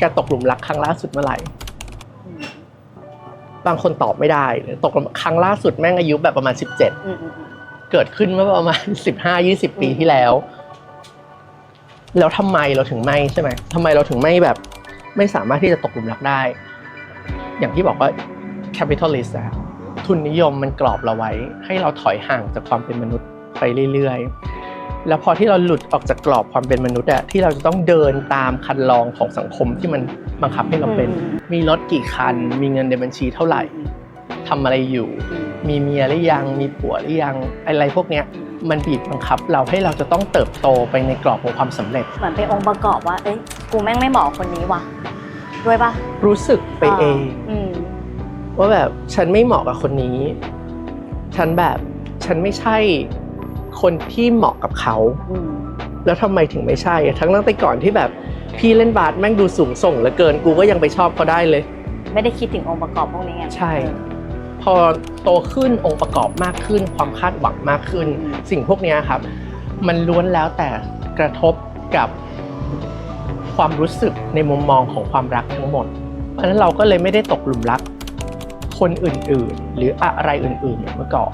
แกตกหลุมรักครั้งล่าสุดเมื่อไหร่ บางคนตอบไม่ได้เลยตกหลุมครั้งล่าสุดแม่งอายุแบบประมาณ17อืมอืมอืมเกิดขึ้นเมื่อประมาณ15-20ปีที่แล้ว แล้วทำไมเราถึงไม่ใช่ไหมทำไมเราถึงไม่แบบ ไม่สามารถที่จะตกหลุมรักได้ อย่างที่บอกว่า capitalist อะทุนนิยมมันกรอบเราไว้ ให้เราถอยห่างจากความเป็นมนุษย์ไปเรื่อยๆ แล้วพอที่เราหลุดออกจากกรอบความเป็นมนุษย์อะที่เราจะต้องเดินตามคันลองของสังคมที่มันบังคับให้เราเป็น มีรถกี่คัน มีเงินในบัญชีเท่าไหร่ทำอะไรอยู่อืมมีเมียหรือยังมีผัวหรือยังอะไรพวกเนี้ยมันบีบบังคับเราให้เราจะต้องเติบโตไปในกรอบของความสำเร็จ เหมือนเป็นองค์ประกอบว่าเอ้ยกูแม่งไม่เหมาะกับคนนี้ว่ะด้วยปะรู้สึกไปเองอืมว่าแบบฉันไม่เหมาะกับคนนี้ ฉันแบบฉันไม่ใช่ คนที่เหมาะกับเขาอืมแล้วทำไมถึงไม่ใช่ ทั้งตั้งแต่ก่อนที่แบบพี่เล่นบาสแม่งดูสูงส่งเหลือเกินกูก็ยังไปชอบเขาได้เลย ไม่ได้คิดถึงองค์ประกอบพวกนี้ไงใช่ พอโตขึ้นองค์ประกอบมากขึ้น ความคาดหวังมากขึ้น สิ่งพวกเนี้ยครับ มันล้วนแล้วแต่กระทบกับความรู้สึกในมุมมองของความรักทั้งหมด เพราะฉะนั้นเราก็เลยไม่ได้ตกหลุมรักคนอื่นๆ หรืออะไรอื่นๆเหมือนเมื่อก่อน